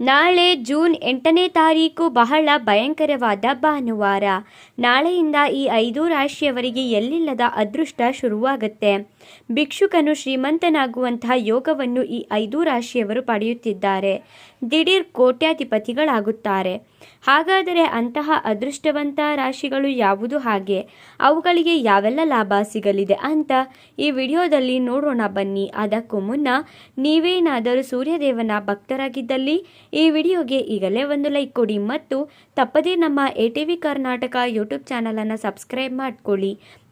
ನಾಳೆ ಜೂನ್ ಎಂಟನೇ ತಾರೀಕು ಬಹಳ ಭಯಂಕರವಾದ ಭಾನುವಾರ. ನಾಳೆಯಿಂದ ಈ ಐದು ರಾಶಿಯವರಿಗೆ ಎಲ್ಲಿಲ್ಲದ ಅದೃಷ್ಟ ಶುರುವಾಗುತ್ತೆ. ಭಿಕ್ಷುಕನು ಶ್ರೀಮಂತನಾಗುವಂತಹ ಯೋಗವನ್ನು ಈ ಐದು ರಾಶಿಯವರು ಪಡೆಯುತ್ತಿದ್ದಾರೆ. ದಿಢೀರ್ ಕೋಟ್ಯಾಧಿಪತಿಗಳಾಗುತ್ತಾರೆ. ಹಾಗಾದರೆ ಅಂತಹ ಅದೃಷ್ಟವಂತ ರಾಶಿಗಳು ಯಾವುದು ಹಾಗೆ? ಅವುಗಳಿಗೆ ಯಾವೆಲ್ಲ ಲಾಭ ಸಿಗಲಿದೆ ಅಂತ ಈ ವಿಡಿಯೋದಲ್ಲಿ ನೋಡೋಣ ಬನ್ನಿ. ಅದಕ್ಕೂ ಮುನ್ನ ನೀವೇನಾದರೂ ಸೂರ್ಯದೇವನ ಭಕ್ತರಾಗಿದ್ದಲ್ಲಿ ಈ ವಿಡಿಯೋಗೆ ಈಗಲೇ ಒಂದು ಲೈಕ್ ಕೊಡಿ ಮತ್ತು ತಪ್ಪದೇ ನಮ್ಮ A T V Karnataka YouTube ಚಾನಲನ್ನು ಸಬ್ಸ್ಕ್ರೈಬ್ ಮಾಡಿಕೊಳ್ಳಿ.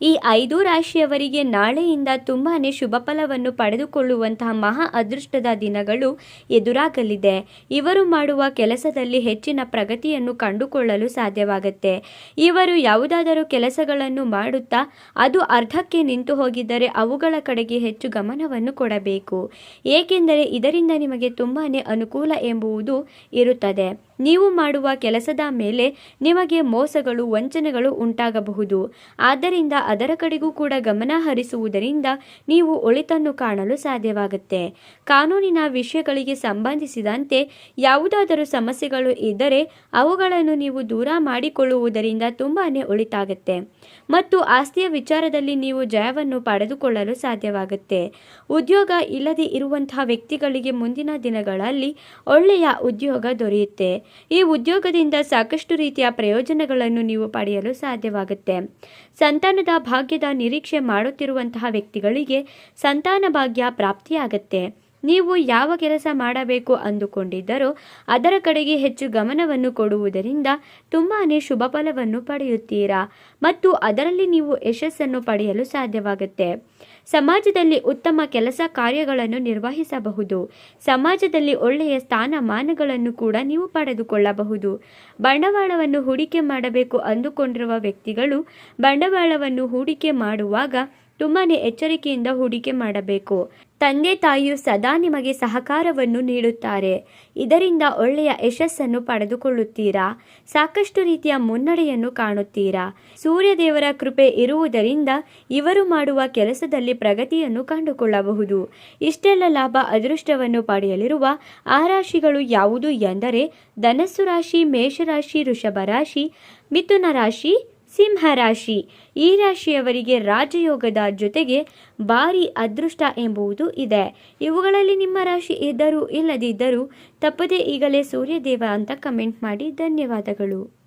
ಈ ಐದು ರಾಶಿಯವರಿಗೆ ನಾಳೆಯಿಂದ ತುಂಬಾ ಶುಭ ಫಲವನ್ನು ಪಡೆದುಕೊಳ್ಳುವಂತಹ ಮಹಾ ಅದೃಷ್ಟದ ದಿನಗಳು ಎದುರಾಗಲಿದೆ. ಇವರು ಮಾಡುವ ಕೆಲಸದಲ್ಲಿ ಹೆಚ್ಚಿನ ಪ್ರಗತಿಯನ್ನು ಕಂಡುಕೊಳ್ಳಲು ಸಾಧ್ಯವಾಗುತ್ತೆ. ಇವರು ಯಾವುದಾದರೂ ಕೆಲಸಗಳನ್ನು ಮಾಡುತ್ತಾ ಅದು ಅರ್ಧಕ್ಕೆ ನಿಂತು ಹೋಗಿದ್ದರೆ ಅವುಗಳ ಕಡೆಗೆ ಹೆಚ್ಚು ಗಮನವನ್ನು ಕೊಡಬೇಕು. ಏಕೆಂದರೆ ಇದರಿಂದ ನಿಮಗೆ ತುಂಬಾ ಅನುಕೂಲ ಎಂಬುವುದು ಇರುತ್ತದೆ. ನೀವು ಮಾಡುವ ಕೆಲಸದ ಮೇಲೆ ನಿಮಗೆ ಮೋಸಗಳು, ವಂಚನೆಗಳು ಉಂಟಾಗಬಹುದು. ಆದ್ದರಿಂದ ಅದರ ಕಡೆಗೂ ಕೂಡ ಗಮನ ಹರಿಸುವುದರಿಂದ ನೀವು ಒಳಿತನ್ನು ಕಾಣಲು ಸಾಧ್ಯವಾಗುತ್ತೆ. ಕಾನೂನಿನ ವಿಷಯಗಳಿಗೆ ಸಂಬಂಧಿಸಿದಂತೆ ಯಾವುದಾದರೂ ಸಮಸ್ಯೆಗಳು ಇದ್ದರೆ ಅವುಗಳನ್ನು ನೀವು ದೂರ ಮಾಡಿಕೊಳ್ಳುವುದರಿಂದ ತುಂಬಾ ಒಳಿತಾಗುತ್ತೆ. ಮತ್ತು ಆಸ್ತಿಯ ವಿಚಾರದಲ್ಲಿ ನೀವು ಜಯವನ್ನು ಪಡೆದುಕೊಳ್ಳಲು ಸಾಧ್ಯವಾಗುತ್ತೆ. ಉದ್ಯೋಗ ಇಲ್ಲದೆ ಇರುವಂತಹ ವ್ಯಕ್ತಿಗಳಿಗೆ ಮುಂದಿನ ದಿನಗಳಲ್ಲಿ ಒಳ್ಳೆಯ ಉದ್ಯೋಗ ದೊರೆಯುತ್ತೆ. ಈ ಉದ್ಯೋಗದಿಂದ ಸಾಕಷ್ಟು ರೀತಿಯ ಪ್ರಯೋಜನಗಳನ್ನು ನೀವು ಪಡೆಯಲು ಸಾಧ್ಯವಾಗುತ್ತೆ. ಸಂತಾನದ ಭಾಗ್ಯದ ನಿರೀಕ್ಷೆ ಮಾಡುತ್ತಿರುವಂತಹ ವ್ಯಕ್ತಿಗಳಿಗೆ ಸಂತಾನ ಭಾಗ್ಯ ಪ್ರಾಪ್ತಿಯಾಗತ್ತೆ. ನೀವು ಯಾವ ಕೆಲಸ ಮಾಡಬೇಕು ಅಂದುಕೊಂಡಿದ್ದರೂ ಅದರ ಕಡೆಗೆ ಹೆಚ್ಚು ಗಮನವನ್ನು ಕೊಡುವುದರಿಂದ ತುಂಬಾ ಶುಭ ಫಲವನ್ನು ಪಡೆಯುತ್ತೀರಾ? ಮತ್ತು ಅದರಲ್ಲಿ ನೀವು ಯಶಸ್ಸನ್ನು ಪಡೆಯಲು ಸಾಧ್ಯವಾಗುತ್ತೆ. ಸಮಾಜದಲ್ಲಿ ಉತ್ತಮ ಕೆಲಸ ಕಾರ್ಯಗಳನ್ನು ನಿರ್ವಹಿಸಬಹುದು. ಸಮಾಜದಲ್ಲಿ ಒಳ್ಳೆಯ ಸ್ಥಾನಮಾನಗಳನ್ನು ಕೂಡ ನೀವು ಪಡೆದುಕೊಳ್ಳಬಹುದು. ಬಂಡವಾಳವನ್ನು ಹೂಡಿಕೆ ಮಾಡಬೇಕು ಅಂದುಕೊಂಡಿರುವ ವ್ಯಕ್ತಿಗಳು ಬಂಡವಾಳವನ್ನು ಹೂಡಿಕೆ ಮಾಡುವಾಗ ತುಂಬಾ ಎಚ್ಚರಿಕೆಯಿಂದ ಹೂಡಿಕೆ ಮಾಡಬೇಕು. ತಂದೆ ತಾಯಿಯು ಸದಾ ನಿಮಗೆ ಸಹಕಾರವನ್ನು ನೀಡುತ್ತಾರೆ. ಇದರಿಂದ ಒಳ್ಳೆಯ ಯಶಸ್ಸನ್ನು ಪಡೆದುಕೊಳ್ಳುತ್ತೀರಾ? ಸಾಕಷ್ಟು ರೀತಿಯ ಮುನ್ನಡೆಯನ್ನು ಕಾಣುತ್ತೀರಾ? ಸೂರ್ಯದೇವರ ಕೃಪೆ ಇರುವುದರಿಂದ ಇವರು ಮಾಡುವ ಕೆಲಸದಲ್ಲಿ ಪ್ರಗತಿಯನ್ನು ಕಂಡುಕೊಳ್ಳಬಹುದು. ಇಷ್ಟೆಲ್ಲ ಲಾಭ ಅದೃಷ್ಟವನ್ನು ಪಡೆಯಲಿರುವ ಆ ರಾಶಿಗಳು ಯಾವುದು ಎಂದರೆ ಧನಸ್ಸು ರಾಶಿ ಮೇಷರಾಶಿ ವೃಷಭ ರಾಶಿ, ಮಿಥುನ ರಾಶಿ ಸಿಂಹರಾಶಿ ಈ ರಾಶಿಯವರಿಗೆ ರಾಜಯೋಗದ ಜೊತೆಗೆ ಭಾರಿ ಅದೃಷ್ಟ ಎಂಬುವುದು ಇದೆ. ಇವುಗಳಲ್ಲಿ ನಿಮ್ಮ ರಾಶಿ ಇದ್ದರೂ ಇಲ್ಲದಿದ್ದರೂ ತಪ್ಪದೇ ಈಗಲೇ ಸೂರ್ಯದೇವ ಅಂತ ಕಮೆಂಟ್ ಮಾಡಿ ಧನ್ಯವಾದಗಳು.